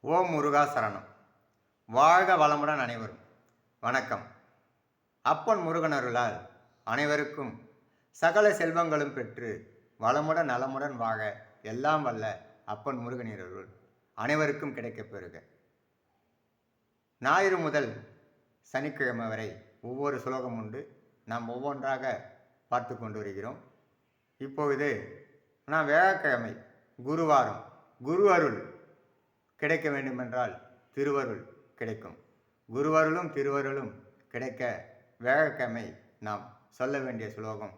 ஓம் முருகா சரணம். வாழ்க வளமுடன் அனைவரும். வணக்கம். அப்பன் முருகன் அருளால் அனைவருக்கும் சகல செல்வங்களும் பெற்று வளமுடன் நலமுடன் வாழ எல்லாம் வல்ல அப்பன் முருகனின் அருள் அனைவருக்கும் கிடைக்கப் பெறுக. ஞாயிறு முதல் சனிக்கிழமை வரை ஒவ்வொரு சுலோகம் உண்டு. நாம் ஒவ்வொன்றாக பார்த்து கொண்டு வருகிறோம். இப்பொழுது நான் வியாழக்கிழமை குருவாரம் குரு அருள் கிடைக்க வேண்டுமென்றால் திருவருள் கிடைக்கும். குருவருளும் திருவருளும் கிடைக்க வியாழக்கிழமை நாம் சொல்ல வேண்டிய சுலோகம்.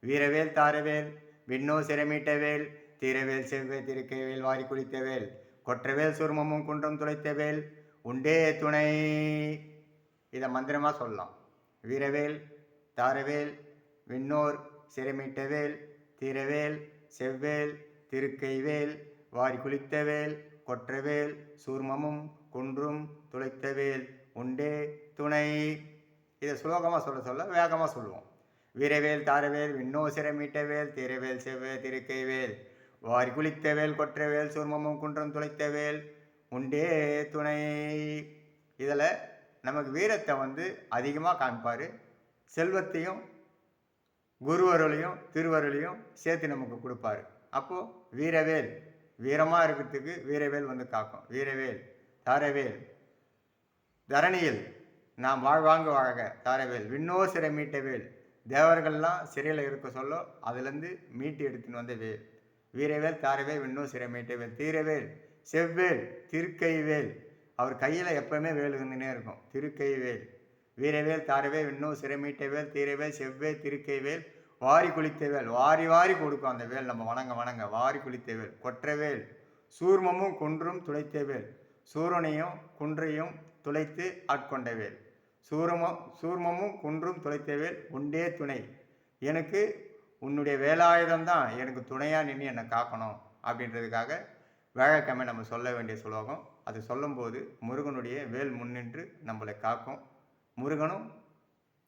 வீரவேல் தாரவேல் விண்ணோ சிரமீட்டவேல் தீரவேல் செவ்வே திருக்கைவேல் வாரி குளித்தவேல் கொற்றவேல் சுருமமும் குன்றம் துளைத்தவேல் உண்டே துணை. இதை மந்திரமாக சொல்லலாம். வீரவேல் தாரவேல் விண்ணோர் சிரமிட்டவேல் தீரவேல் செவ்வேல் திருக்கைவேல் வாரி குளித்தவேல் கொற்றவேல் சூர்மமும் குன்றும் துளைத்தவேல் உண்டே துணை. இதை சுலோகமாக சொல்ல சொல்ல வேகமாக சொல்லுவோம். வீரவேல் தாரவேல் விண்ணோ சிரமிட்டவேல் தீரவேல் செவ்வேல் திருக்கைவேல் வாரி குளித்தவேல் கொற்றவேல் சூர்மமும் குன்றம் துளைத்தவேல் உண்டே துணை. இதில் நமக்கு வீரத்தை வந்து அதிகமாக காமிப்பார் செல்வத்தையும் குருவருளையும் திருவருளையும் சேர்த்து நமக்கு கொடுப்பாரு. அப்போது வீரவேல் வீரமாக இருக்கிறதுக்கு வீரவேல் வந்து காக்கும். வீரவேல் தாரவேல். தரணியில் நாம் வாழ்வாங்க வாழக தாரவேல். விண்ணோ சிறை மீட்ட வேல் தேவர்கள்லாம் சிறையில் இருக்க சொல்ல அதுலேருந்து மீட்டு எடுத்துன்னு வந்த வேல் வீரவேல் தாரவேல் விண்ணோ சிறை மீட்ட வேல் தீரவேல் செவ்வேல் திருக்கைவேல். அவர் கையில் எப்பவுமே வேல் இருந்துனே இருக்கும். திருக்கைவேல். வீரவேல் தாரவேல் விண்ணோ சிறை மீட்ட வேல் தீரவேல் செவ்வேல் திருக்கைவேல். வாரி குளித்த வேல் வாரி வாரி கொடுக்கும் அந்த வேல். நம்ம வணங்க வணங்க. வாரி குளித்த வேல் கொற்றவேல் சூர்மமும் குன்றும் துளைத்த வேல். சூரனையும் குன்றையும் துளைத்து ஆட்கொண்ட வேல். சூரமும் சூர்மமும் குன்றும் துளைத்த வேல் உண்டே துணை. எனக்கு உன்னுடைய வேலாயுதம் தான். எனக்கு துணையாக நின்று என்னை காக்கணும் அப்படின்றதுக்காக வேழக்கிழமை நம்ம சொல்ல வேண்டிய சுலோகம். அது சொல்லும்போது முருகனுடைய வேல் முன்னின்று நம்மளை காக்கும். முருகனும்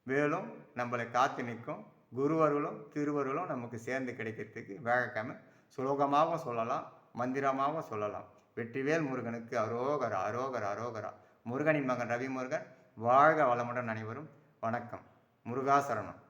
வேலும் நம்மளை காத்து நிற்கும். குருவருளும் திருவருளும் நமக்கு சேர்ந்து கிடைக்கிறதுக்கு வேகக்காம சுலோகமாகவும் சொல்லலாம் மந்திரமாகவும் சொல்லலாம். வெற்றிவேல் முருகனுக்கு அரோகரா அரோகரா அரோகரா. முருகனின் மகன் ரவி முருகன் வாழ்க வளமுடன் அனைவரும். வணக்கம். முருகாசரணம்.